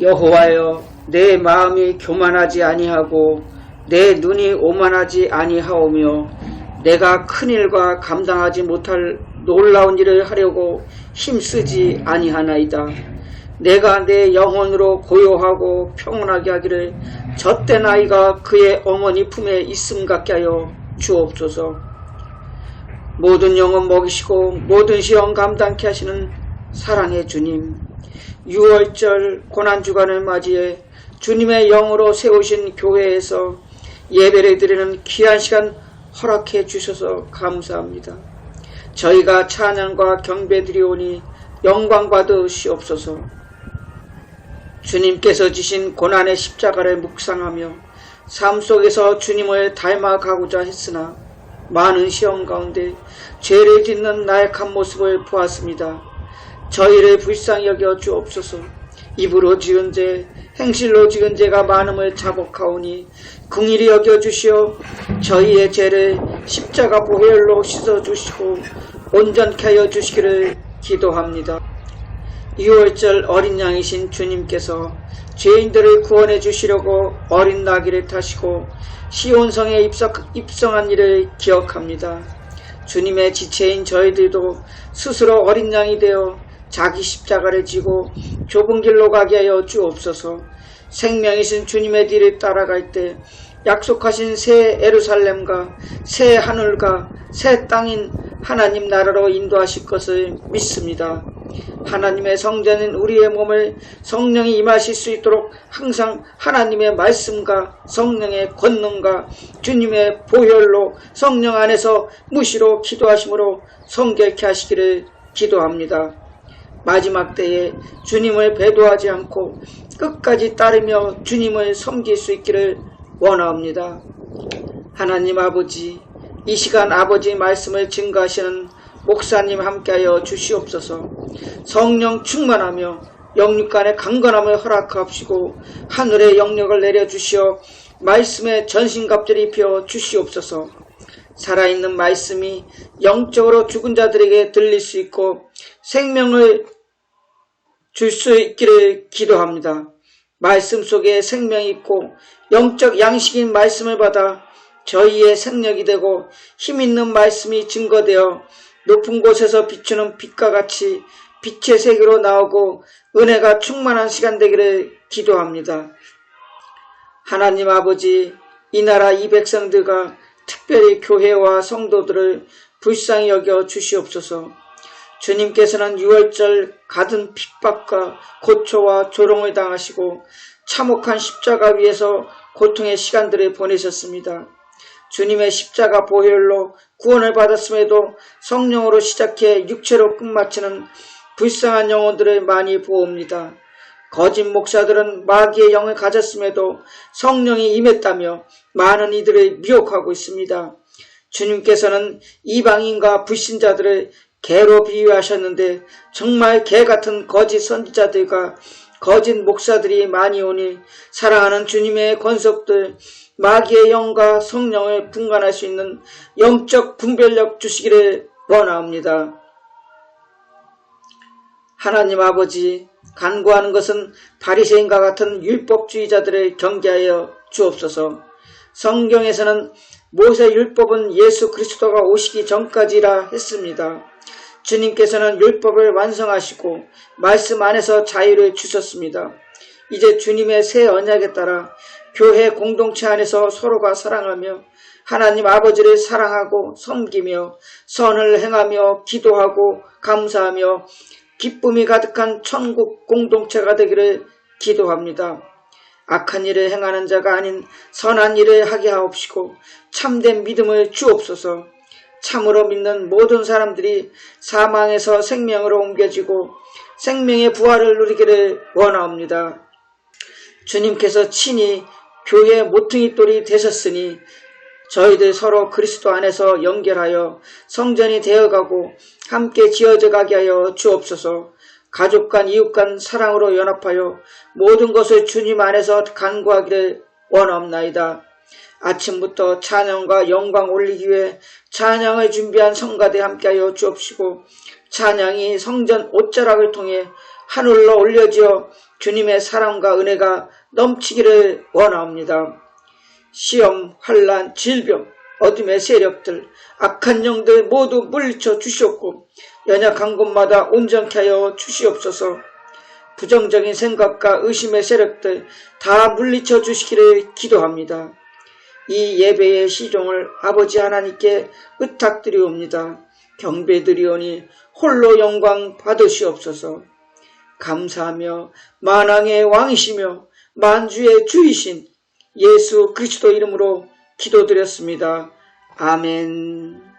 여호와여 내 마음이 교만하지 아니하고 내 눈이 오만하지 아니하오며 내가 큰 일과 감당하지 못할 놀라운 일을 하려고 힘쓰지 아니하나이다. 내가 내 영혼으로 고요하고 평온하게 하기를 젖된 아이가 그의 어머니 품에 있음 같게 하여 주옵소서. 모든 영혼 먹이시고 모든 시험 감당케 하시는 사랑의 주님. 6월절 고난주간을 맞이해 주님의 영으로 세우신 교회에서 예배를 드리는 귀한 시간 허락해 주셔서 감사합니다. 저희가 찬양과 경배 드리오니 영광 받으시옵소서. 주님께서 지신 고난의 십자가를 묵상하며 삶 속에서 주님을 닮아가고자 했으나 많은 시험 가운데 죄를 짓는 나약한 모습을 보았습니다. 저희를 불쌍히 여겨 주옵소서. 입으로 지은 죄, 행실로 지은 죄가 많음을 자복하오니 긍일히 여겨 주시어 저희의 죄를 십자가 보혈로 씻어 주시고 온전케 하여 주시기를 기도합니다. 6월절 어린 양이신 주님께서 죄인들을 구원해 주시려고 어린 나귀를 타시고 시온성에 입성, 입성한 일을 기억합니다. 주님의 지체인 저희들도 스스로 어린 양이 되어 자기 십자가를 지고 좁은 길로 가게 하여 주옵소서. 생명이신 주님의 뒤를 따라갈 때 약속하신 새 에루살렘과 새 하늘과 새 땅인 하나님 나라로 인도하실 것을 믿습니다. 하나님의 성전인 우리의 몸을 성령이 임하실 수 있도록 항상 하나님의 말씀과 성령의 권능과 주님의 보혈로 성령 안에서 무시로 기도하심으로 성결케 하시기를 기도합니다. 마지막 때에 주님을 배도하지 않고 끝까지 따르며 주님을 섬길 수 있기를 원하옵니다. 하나님 아버지, 이 시간 아버지 말씀을 증거하시는 목사님 함께하여 주시옵소서. 성령 충만하며 영육간의 강건함을 허락하옵시고 하늘의 영역을 내려주시어 말씀에 전신갑주를 입혀 주시옵소서. 살아있는 말씀이 영적으로 죽은 자들에게 들릴 수 있고 생명을 줄 수 있기를 기도합니다. 말씀 속에 생명이 있고 영적 양식인 말씀을 받아 저희의 생력이 되고 힘 있는 말씀이 증거되어 높은 곳에서 비추는 빛과 같이 빛의 세계로 나오고 은혜가 충만한 시간 되기를 기도합니다. 하나님 아버지, 이 나라 이 백성들과 특별히 교회와 성도들을 불쌍히 여겨 주시옵소서. 주님께서는 6월절 가든 핍박과 고초와 조롱을 당하시고 참혹한 십자가 위에서 고통의 시간들을 보내셨습니다. 주님의 십자가 보혈로 구원을 받았음에도 성령으로 시작해 육체로 끝마치는 불쌍한 영혼들을 많이 보옵니다. 거짓 목사들은 마귀의 영을 가졌음에도 성령이 임했다며 많은 이들을 미혹하고 있습니다. 주님께서는 이방인과 불신자들을 개로 비유하셨는데 정말 개 같은 거짓 선지자들과 거짓 목사들이 많이 오니 사랑하는 주님의 권속들 마귀의 영과 성령을 분간할 수 있는 영적 분별력 주시기를 원하옵니다. 하나님 아버지 간구하는 것은 바리새인과 같은 율법주의자들을 경계하여 주옵소서. 성경에서는 모세 율법은 예수 그리스도가 오시기 전까지라 했습니다. 주님께서는 율법을 완성하시고 말씀 안에서 자유를 주셨습니다. 이제 주님의 새 언약에 따라 교회 공동체 안에서 서로가 사랑하며 하나님 아버지를 사랑하고 섬기며 선을 행하며 기도하고 감사하며 기쁨이 가득한 천국 공동체가 되기를 기도합니다. 악한 일을 행하는 자가 아닌 선한 일을 하게 하옵시고 참된 믿음을 주옵소서. 참으로 믿는 모든 사람들이 사망에서 생명으로 옮겨지고 생명의 부활을 누리기를 원하옵니다. 주님께서 친히 교회 모퉁이 돌이 되셨으니 저희들 서로 그리스도 안에서 연결하여 성전이 되어가고 함께 지어져 가게 하여 주옵소서 가족 간 이웃 간 사랑으로 연합하여 모든 것을 주님 안에서 간구하기를 원하옵나이다. 아침부터 찬양과 영광 올리기 위해 찬양을 준비한 성가대 함께하여 주옵시고 찬양이 성전 옷자락을 통해 하늘로 올려지어 주님의 사랑과 은혜가 넘치기를 원하옵니다. 시험, 환란, 질병, 어둠의 세력들, 악한 영들 모두 물리쳐 주시옵고 연약한 곳마다 온전케 하여 주시옵소서. 부정적인 생각과 의심의 세력들 다 물리쳐 주시기를 기도합니다. 이 예배의 시종을 아버지 하나님께 의탁드리옵니다. 경배드리오니 홀로 영광 받으시옵소서. 감사하며 만왕의 왕이시며 만주의 주이신 예수 그리스도 이름으로 기도드렸습니다. 아멘.